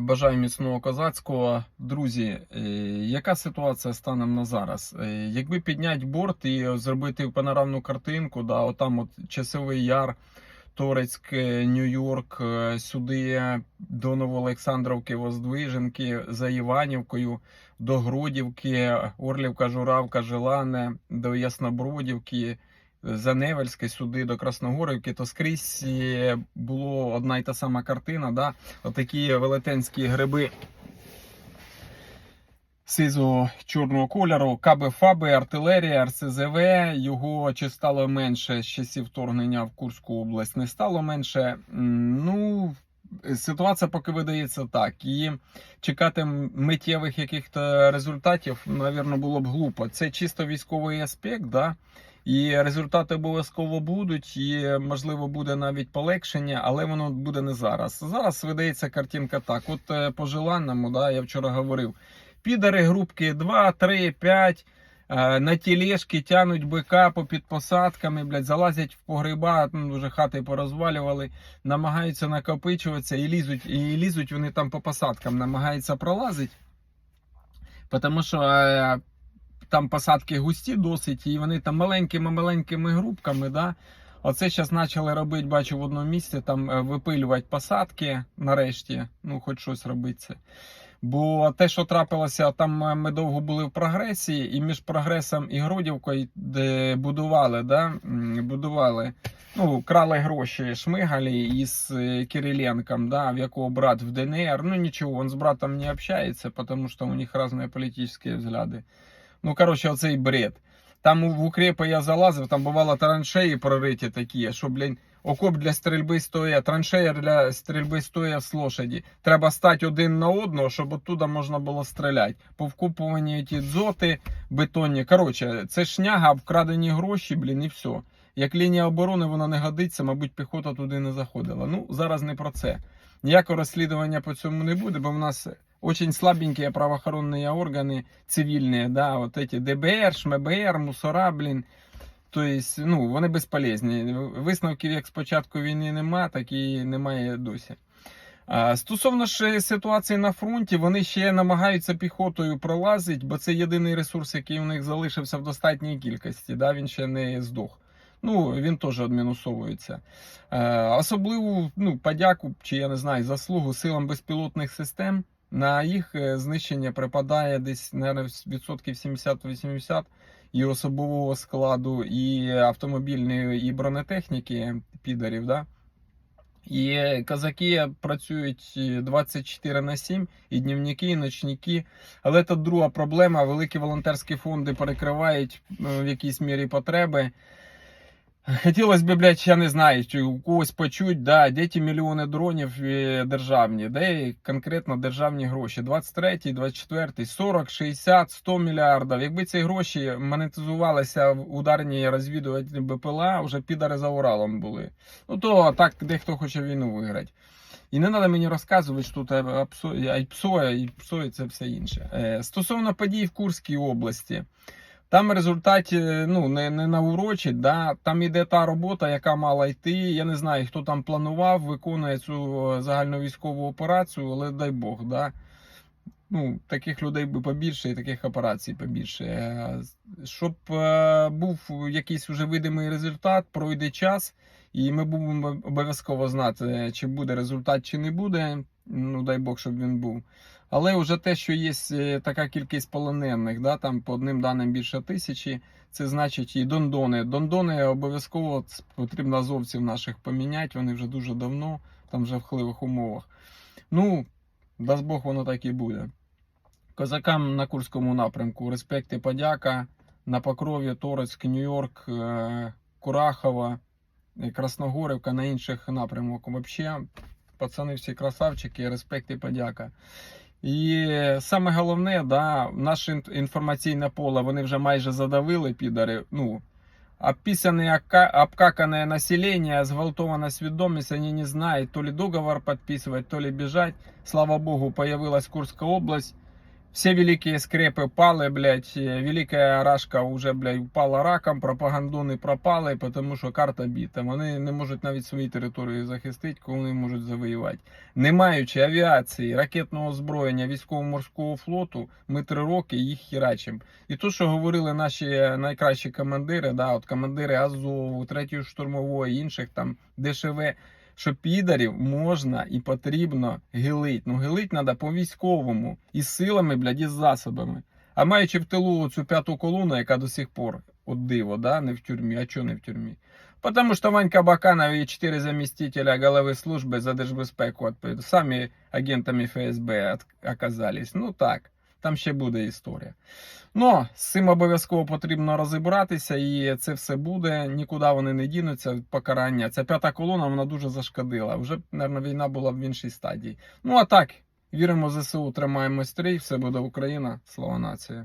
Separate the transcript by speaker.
Speaker 1: Бажаю міцного козацького. Друзі, е, яка ситуація станом на зараз? Е, Якби підняти борт і зробити панорамну картинку, да, отам от Часовий Яр, Торецьк, е, Нью-Йорк, сюди до Новоолександровки, Воздвиженки, за Іванівкою, до Грудівки, Орлівка, Журавка, Желане, до Яснобродівки, за Невельське сюди до Красногорівки, то скрізь е, було одна й та сама картина. Да? Отакі велетенські гриби сизо чорного кольору, каби фаби, артилерія, РСЗВ. Його чи стало менше з часів вторгнення в Курську область, не стало менше. Ну, ситуація поки видається так. І чекати миттєвих яких-то результатів, навірно, було б глупо. Це чисто військовий аспект, да? І результати обов'язково будуть, і можливо буде навіть полегшення, але воно буде не зараз. Зараз видається картинка так. От е, по желанному, да, я вчора говорив. Підари групки 2, 3, 5 е, на тілешки тянуть бика по під посадками, блядь, залазять в погреба, ну, вже хати порозвалювали, намагаються накопичуватися і лізуть, і лізуть вони там по посадкам, намагаються пролазити. Тому що е, там посадки густі досить, і вони там маленькими-маленькими групками, да. Оце зараз почали робити, бачу в одному місці, там е, випилювати посадки нарешті, ну хоч щось робити це. Бо те, що трапилося, там е, ми довго були в прогресі, і між прогресом і Гродівкою, де будували, да, будували, ну, крали гроші Шмигалі із е, Кириленком, да, в якого брат в ДНР. Ну нічого, він з братом не общається, тому що у них різні політичні взгляди. Ну, коротше, оцей бред. Там в укрепи я залазив, там бувало траншеї прориті такі, що, блін, окоп для стрільби стоїть, траншея для стрільби стоїть з лошаді. Треба стати один на одного, щоб оттуда можна було стріляти. Повкупувані ті дзоти бетонні. Коротше, це шняга, вкрадені гроші, блін, і все. Як лінія оборони вона не годиться, мабуть, піхота туди не заходила. Ну, зараз не про це. Ніякого розслідування по цьому не буде, бо в нас очень слабенькие правоохоронные органы цивільні, да, от эти ДБР, ШМБР, мусора, блін. Тобто, ну, вони безполезні. Висновків як з початку війни нема, так і немає досі. А, Стосовно ж ситуації на фронті, вони ще намагаються піхотою пролазити, бо це єдиний ресурс, який у них залишився в достатній кількості. Да? Він ще не здох. Ну, він теж адмінусовується. Е, особливу ну, подяку, чи я не знаю, заслугу силам безпілотних систем. На їх е, знищення припадає десь наверное, відсотків 70-80 і особового складу, і автомобільної, і бронетехніки підарів. Да? І казаки працюють 24 на 7, і днівники, і ночники. Але це друга проблема. Великі волонтерські фонди перекривають е, в якійсь мірі потреби. Хотілося б, блядь, я не знаю, чи у когось почуть, да, ті мільйони дронів е, державні, де конкретно державні гроші. 23, 24, 40, 60, 100 мільярдів. Якби ці гроші монетизувалися в ударні розвідувальні БПЛА, вже підари за Уралом були. Ну то так дехто хоче війну виграти. І не треба мені розказувати, що тут айпсоя, і псоя це все інше. Е, Стосовно подій в Курській області. Там результат ну, не, не наурочить, да? там іде та робота, яка мала йти. Я не знаю, хто там планував, виконує цю загальну військову операцію, але дай Бог. Да? Ну, Таких людей би побільше і таких операцій побільше. Е, Щоб е, був якийсь вже видимий результат, пройде час, і ми будемо обов'язково знати, чи буде результат, чи не буде. Ну, дай Бог, щоб він був. Але вже те, що є е, така кількість полонених, да, там по одним даним більше тисячі, це значить і дондони. Дондони обов'язково потрібно азовців наших поміняти. Вони вже дуже давно, там вже в хливих умовах. Ну, дасть Бог, воно так і буде. Козакам на Курському напрямку респект і подяка. На Покрові, Торецьк, Нью-Йорк, е, Курахова, е, Красногорівка на інших напрямках. Взагалі, пацани всі красавчики, респект і подяка. І саме головне, да, наше інформаційне поле вони вже майже задавили підари. Ну, описане, обкакане населення, зґвалтована свідомість, вони не знають, то ли договор підписувати, то ли біжать. Слава Богу, появилась Курська область. Все великие скрепы пали, блядь, Велика Рашка уже, блядь, упала раком, пропагандони пропали, тому що карта біта. Вони не можуть навіть свої території захистити, коли вони можуть завоювати. Не маючи авіації, ракетного озброєння, військово-морського флоту, ми три роки їх хірачимо. І то, що говорили наші найкращі командири, да, от командири Азову, 3-ї штурмової, інших там ДШВ, що підарів можна і потрібно гилить. Ну гилить треба по-військовому, із силами, блядь, і з засобами. А маючи в тилу цю п'яту колону, яка до сих пор от диво, да, не в тюрмі, а чого не в тюрмі? Потому что Ванька Баканов и четыре заместителя головы службы за держбезпеку отпи- самі агентами ФСБ от- оказались. Ну так, там ще буде історія. Ну, з цим обов'язково потрібно розібратися, і це все буде. Нікуди вони не дінуться. Покарання. Ця п'ята колона вона дуже зашкодила. Вже, мабуть, війна була в іншій стадії. Ну а так, віримо в ЗСУ, тримаємо стрій, все буде Україна. Слава нації.